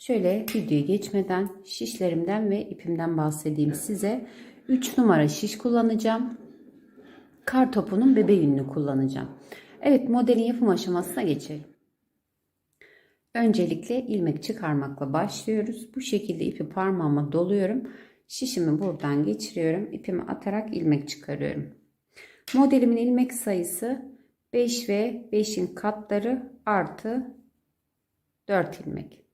Şöyle videoya geçmeden şişlerimden ve ipimden bahsedeyim size. 3 numara şiş kullanacağım. Kar topunun bebe yününü kullanacağım. Evet modelin yapım aşamasına geçelim. Öncelikle ilmek çıkarmakla başlıyoruz. Bu şekilde ipi parmağıma doluyorum. Şişimi buradan geçiriyorum. İpimi atarak ilmek çıkarıyorum. Modelimin ilmek sayısı 5 ve 5'in katları artı 4 ilmek.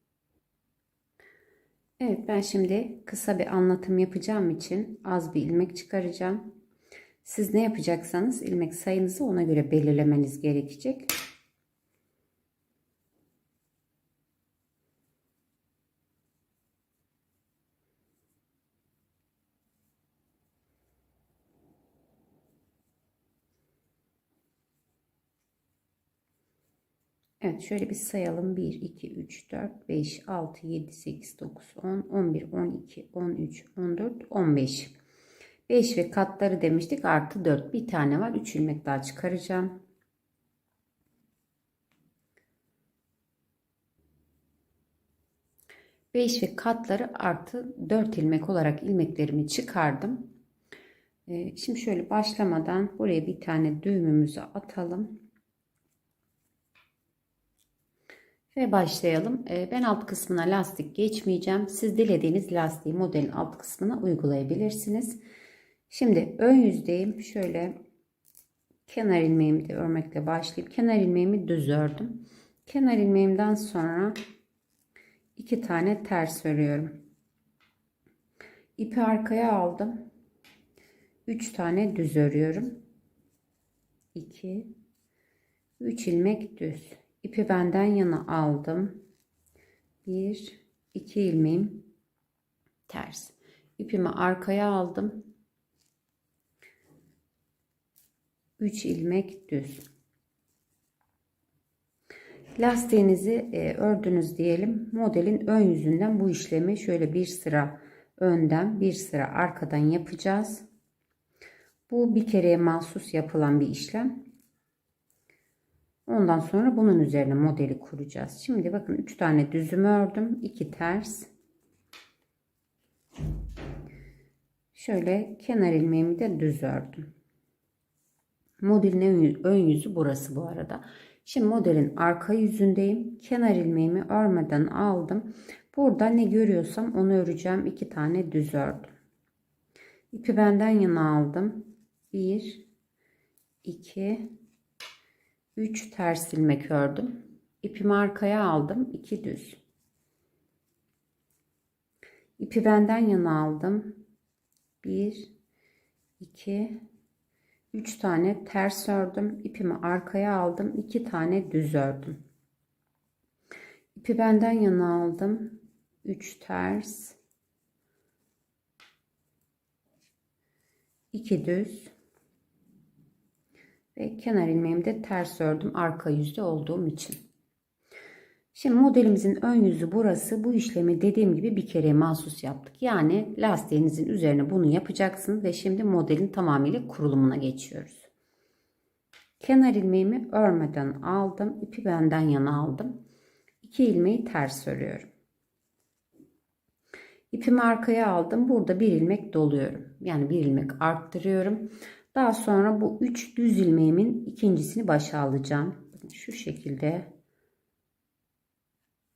Evet ben şimdi kısa bir anlatım yapacağım için az bir ilmek çıkaracağım. Siz ne yapacaksanız ilmek sayınızı ona göre belirlemeniz gerekecek. Evet şöyle bir sayalım. 1, 2, 3, 4, 5, 6, 7, 8, 9, 10, 11, 12, 13, 14, 15. 5 ve katları demiştik. Artı 4 bir tane var. 3 ilmek daha çıkaracağım. Beş ve katları artı 4 ilmek olarak ilmeklerimi çıkardım. Ee, şimdi şöyle başlamadan buraya bir tane düğümümüzü atalım. Ve başlayalım. Ee, ben alt kısmına lastik geçmeyeceğim. Siz dilediğiniz lastiği modelin alt kısmına uygulayabilirsiniz. Şimdi ön yüzdeyim. Şöyle kenar ilmeğimi de örmekle başlayıp kenar ilmeğimi düz ördüm. Kenar ilmeğimden sonra iki tane ters örüyorum. İpi arkaya aldım. Üç tane düz örüyorum. 2 3 ilmek düz. İpi benden yana aldım. Bir, iki ilmeğim ters. İpimi arkaya aldım. Üç ilmek düz. Lastiğinizi e, ördünüz diyelim. Modelin ön yüzünden bu işlemi şöyle bir sıra önden bir sıra arkadan yapacağız. Bu bir kereye mahsus yapılan bir işlem. Ondan sonra bunun üzerine modeli kuracağız. Şimdi bakın 3 tane düzümü ördüm. 2 ters. Şöyle kenar ilmeğimi de düz ördüm. Modelin ön yüzü burası bu arada. Şimdi modelin arka yüzündeyim. Kenar ilmeğimi örmeden aldım. Burada ne görüyorsam onu öreceğim. 2 tane düz ördüm. İpi benden yana aldım. 1 2 3 ters ilmek ördüm. İpimi arkaya aldım. 2 düz. İpi benden yana aldım. 1 2 3 tane ters ördüm. İpimi arkaya aldım. 2 tane düz ördüm. İpi benden yana aldım. 3 ters 2 düz ve kenar ilmeğimi de ters ördüm arka yüzde olduğum için. Şimdi modelimizin ön yüzü burası. Bu işlemi dediğim gibi bir kere mahsus yaptık. Yani lastiğinizin üzerine bunu yapacaksınız ve şimdi modelin tamamıyla kurulumuna geçiyoruz. Kenar ilmeğimi örmeden aldım. ipi benden yana aldım. 2 ilmeği ters örüyorum. İpimi arkaya aldım. Burada bir ilmek doluyorum. Yani bir ilmek arttırıyorum. Daha sonra bu 3 düz ilmeğimin ikincisini başa alacağım. Şu şekilde.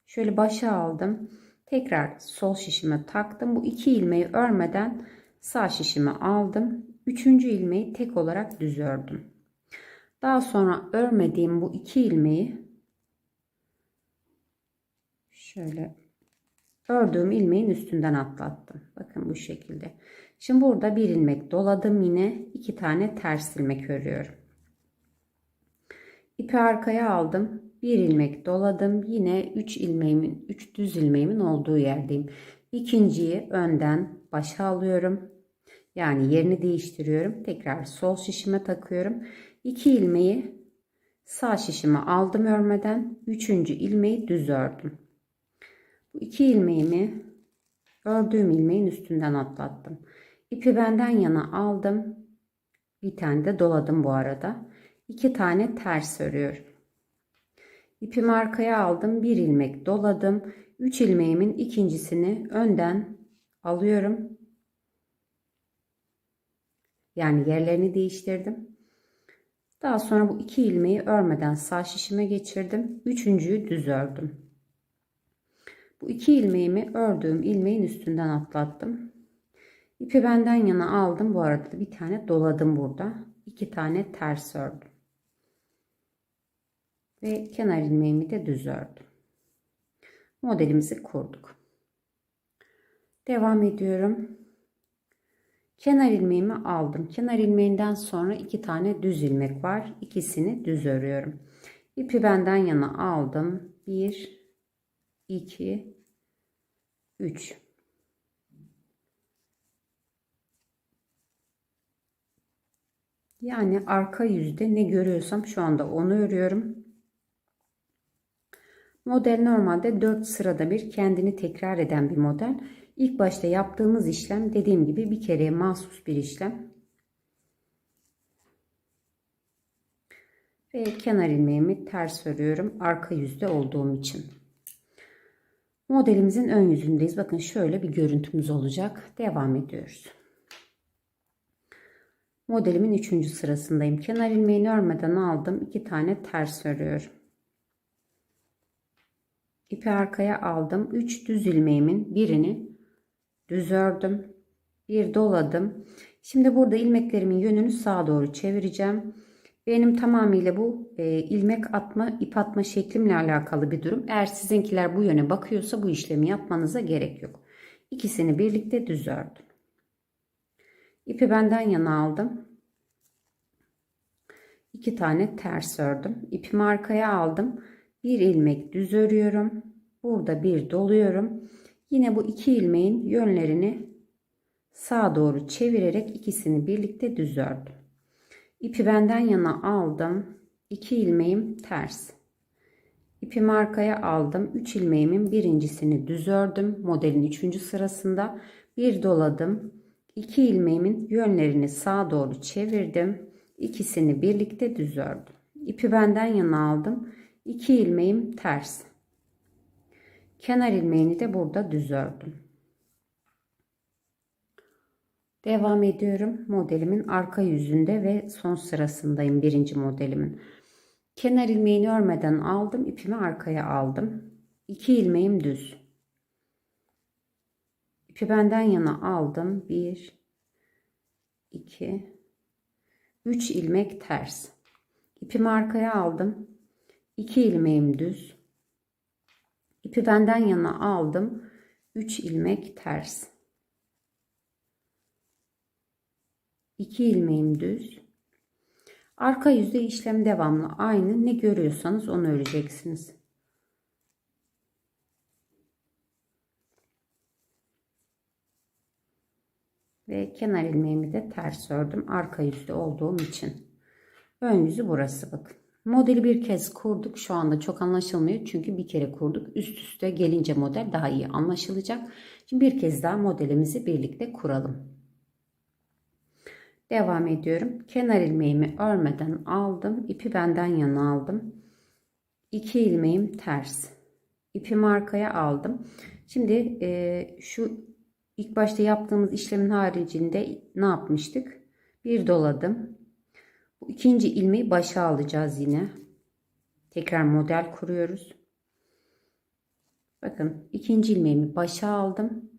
Şöyle başa aldım. Tekrar sol şişime taktım. Bu iki ilmeği örmeden sağ şişime aldım. Üçüncü ilmeği tek olarak düz ördüm. Daha sonra örmediğim bu iki ilmeği şöyle ördüğüm ilmeğin üstünden atlattım. Bakın bu şekilde. Şimdi burada bir ilmek doladım yine iki tane ters ilmek örüyorum. İpi arkaya aldım. Bir ilmek doladım. Yine 3 ilmeğimin 3 düz ilmeğimin olduğu yerdeyim. İkinciyi önden başa alıyorum. Yani yerini değiştiriyorum. Tekrar sol şişime takıyorum. 2 ilmeği sağ şişime aldım örmeden. Üçüncü ilmeği düz ördüm. Bu iki ilmeğimi ördüğüm ilmeğin üstünden atlattım. İpi benden yana aldım. Bir tane de doladım bu arada. İki tane ters örüyorum. İpimi arkaya aldım. Bir ilmek doladım. Üç ilmeğimin ikincisini önden alıyorum. Yani yerlerini değiştirdim. Daha sonra bu iki ilmeği örmeden sağ şişime geçirdim. Üçüncüyü düz ördüm. Bu iki ilmeğimi ördüğüm ilmeğin üstünden atlattım. İpi benden yana aldım. Bu arada da bir tane doladım burada. İki tane ters ördüm. Ve kenar ilmeğimi de düz ördüm. Modelimizi kurduk. Devam ediyorum. Kenar ilmeğimi aldım. Kenar ilmeğinden sonra iki tane düz ilmek var. İkisini düz örüyorum. İpi benden yana aldım. 1 2 3 Yani arka yüzde ne görüyorsam şu anda onu örüyorum. Model normalde 4 sırada bir kendini tekrar eden bir model. İlk başta yaptığımız işlem dediğim gibi bir kereye mahsus bir işlem. Ve kenar ilmeğimi ters örüyorum arka yüzde olduğum için. Modelimizin ön yüzündeyiz. Bakın şöyle bir görüntümüz olacak. Devam ediyoruz. Modelimin 3. sırasındayım. Kenar ilmeğini örmeden aldım. 2 tane ters örüyorum. İpi arkaya aldım. 3 düz ilmeğimin birini düz ördüm. Bir doladım. Şimdi burada ilmeklerimin yönünü sağa doğru çevireceğim. Benim tamamıyla bu e, ilmek atma, ip atma şeklimle alakalı bir durum. Eğer sizinkiler bu yöne bakıyorsa bu işlemi yapmanıza gerek yok. İkisini birlikte düz ördüm. İpi benden yana aldım. İki tane ters ördüm. İpimi arkaya aldım. Bir ilmek düz örüyorum. Burada bir doluyorum. Yine bu iki ilmeğin yönlerini sağa doğru çevirerek ikisini birlikte düz ördüm. İpi benden yana aldım. 2 ilmeğim ters. İpimi arkaya aldım. 3 ilmeğimin birincisini düz ördüm. Modelin 3. sırasında bir doladım. 2 ilmeğimin yönlerini sağa doğru çevirdim. İkisini birlikte düz ördüm. İpi benden yana aldım. 2 ilmeğim ters. Kenar ilmeğini de burada düz ördüm. Devam ediyorum. Modelimin arka yüzünde ve son sırasındayım birinci modelimin. Kenar ilmeğini örmeden aldım. ipimi arkaya aldım. 2 ilmeğim düz. İpi benden yana aldım. 1 2 3 ilmek ters. İpimi arkaya aldım. 2 ilmeğim düz. İpi benden yana aldım. 3 ilmek ters. 2 ilmeğim düz. Arka yüzde işlem devamlı aynı. Ne görüyorsanız onu öreceksiniz. Ve kenar ilmeğimi de ters ördüm. Arka yüzde olduğum için. Ön yüzü burası bakın. Modeli bir kez kurduk. Şu anda çok anlaşılmıyor. Çünkü bir kere kurduk. Üst üste gelince model daha iyi anlaşılacak. Şimdi bir kez daha modelimizi birlikte kuralım. Devam ediyorum. Kenar ilmeğimi örmeden aldım. İpi benden yana aldım. 2 ilmeğim ters. İpimi arkaya aldım. Şimdi e, şu ilk başta yaptığımız işlemin haricinde ne yapmıştık? Bir doladım. Bu ikinci ilmeği başa alacağız yine. Tekrar model kuruyoruz. Bakın ikinci ilmeğimi başa aldım.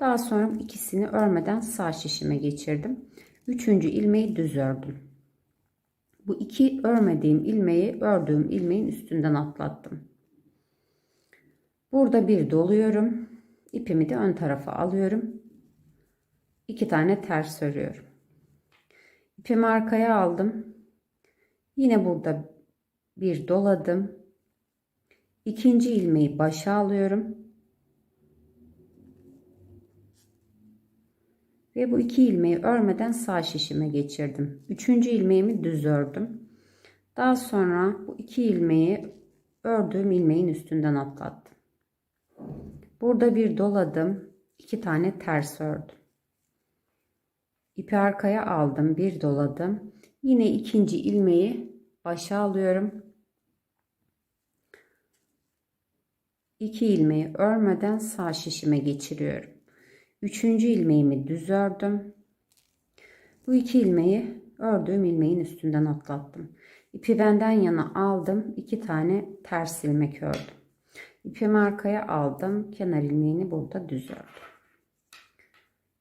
Daha sonra ikisini örmeden sağ şişime geçirdim. Üçüncü ilmeği düz ördüm. Bu iki örmediğim ilmeği ördüğüm ilmeğin üstünden atlattım. Burada bir doluyorum. İpimi de ön tarafa alıyorum. İki tane ters örüyorum. İpimi arkaya aldım. Yine burada bir doladım. İkinci ilmeği başa alıyorum. Ve bu iki ilmeği örmeden sağ şişime geçirdim. Üçüncü ilmeğimi düz ördüm. Daha sonra bu iki ilmeği ördüğüm ilmeğin üstünden atlattım. Burada bir doladım. iki tane ters ördüm. İpi arkaya aldım. Bir doladım. Yine ikinci ilmeği başa alıyorum. İki ilmeği örmeden sağ şişime geçiriyorum. Üçüncü ilmeğimi düz ördüm. Bu iki ilmeği ördüğüm ilmeğin üstünden atlattım. İpi benden yana aldım. iki tane ters ilmek ördüm. İpimi arkaya aldım. Kenar ilmeğini burada düz ördüm.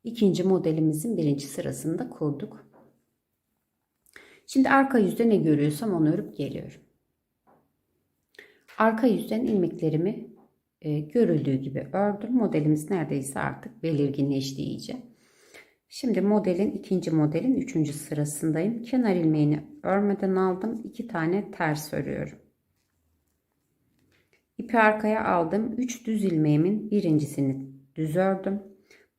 İkinci modelimizin birinci sırasında kurduk. Şimdi arka yüzde ne görüyorsam onu örüp geliyorum. Arka yüzden ilmeklerimi e, görüldüğü gibi ördüm. Modelimiz neredeyse artık belirginleşti iyice. Şimdi modelin ikinci modelin üçüncü sırasındayım. Kenar ilmeğini örmeden aldım. iki tane ters örüyorum. İpi arkaya aldım. 3 düz ilmeğimin birincisini düz ördüm.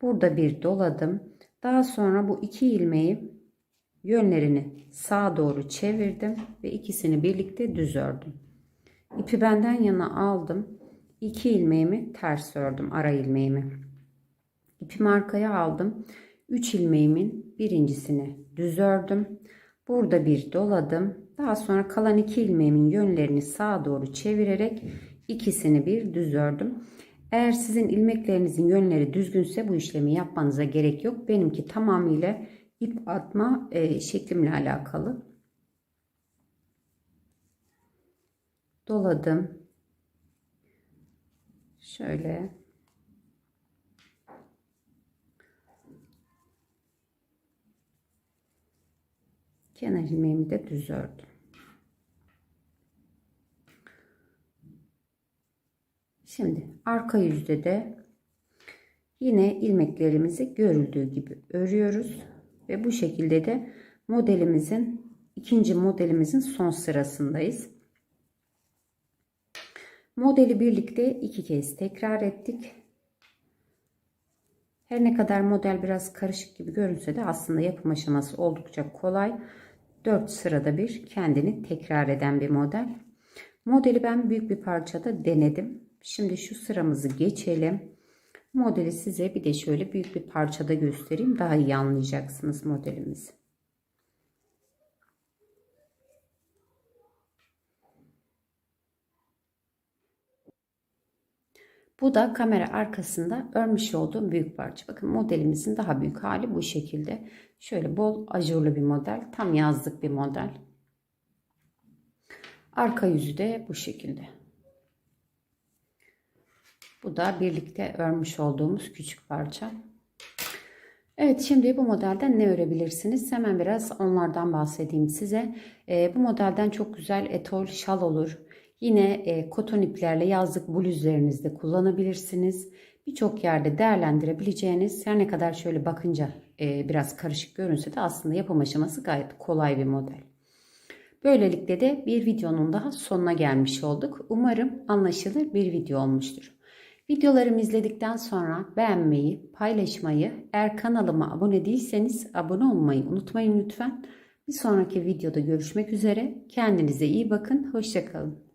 Burada bir doladım. Daha sonra bu iki ilmeği yönlerini sağa doğru çevirdim ve ikisini birlikte düz ördüm. İpi benden yana aldım. 2 ilmeğimi ters ördüm ara ilmeğimi. İpimi arkaya aldım. 3 ilmeğimin birincisini düz ördüm. Burada bir doladım. Daha sonra kalan 2 ilmeğimin yönlerini sağa doğru çevirerek ikisini bir düz ördüm. Eğer sizin ilmeklerinizin yönleri düzgünse bu işlemi yapmanıza gerek yok. Benimki tamamıyla ip atma e, şeklimle alakalı. Doladım. Şöyle kenar ilmeğimi de düz ördüm. Şimdi arka yüzde de yine ilmeklerimizi görüldüğü gibi örüyoruz ve bu şekilde de modelimizin ikinci modelimizin son sırasındayız. Modeli birlikte iki kez tekrar ettik. Her ne kadar model biraz karışık gibi görünse de aslında yapım aşaması oldukça kolay. 4 sırada bir kendini tekrar eden bir model. Modeli ben büyük bir parçada denedim. Şimdi şu sıramızı geçelim. Modeli size bir de şöyle büyük bir parçada göstereyim. Daha iyi anlayacaksınız modelimizi. Bu da kamera arkasında örmüş olduğum büyük parça. Bakın modelimizin daha büyük hali bu şekilde. Şöyle bol ajurlu bir model. Tam yazlık bir model. Arka yüzü de bu şekilde. Bu da birlikte örmüş olduğumuz küçük parça. Evet şimdi bu modelden ne örebilirsiniz? Hemen biraz onlardan bahsedeyim size. E, bu modelden çok güzel etol şal olur. Yine e, koton iplerle yazlık bluzlarınızda kullanabilirsiniz. Birçok yerde değerlendirebileceğiniz her ne kadar şöyle bakınca e, biraz karışık görünse de aslında yapım aşaması gayet kolay bir model. Böylelikle de bir videonun daha sonuna gelmiş olduk. Umarım anlaşılır bir video olmuştur. Videolarımı izledikten sonra beğenmeyi, paylaşmayı, eğer kanalıma abone değilseniz abone olmayı unutmayın lütfen. Bir sonraki videoda görüşmek üzere. Kendinize iyi bakın. Hoşçakalın.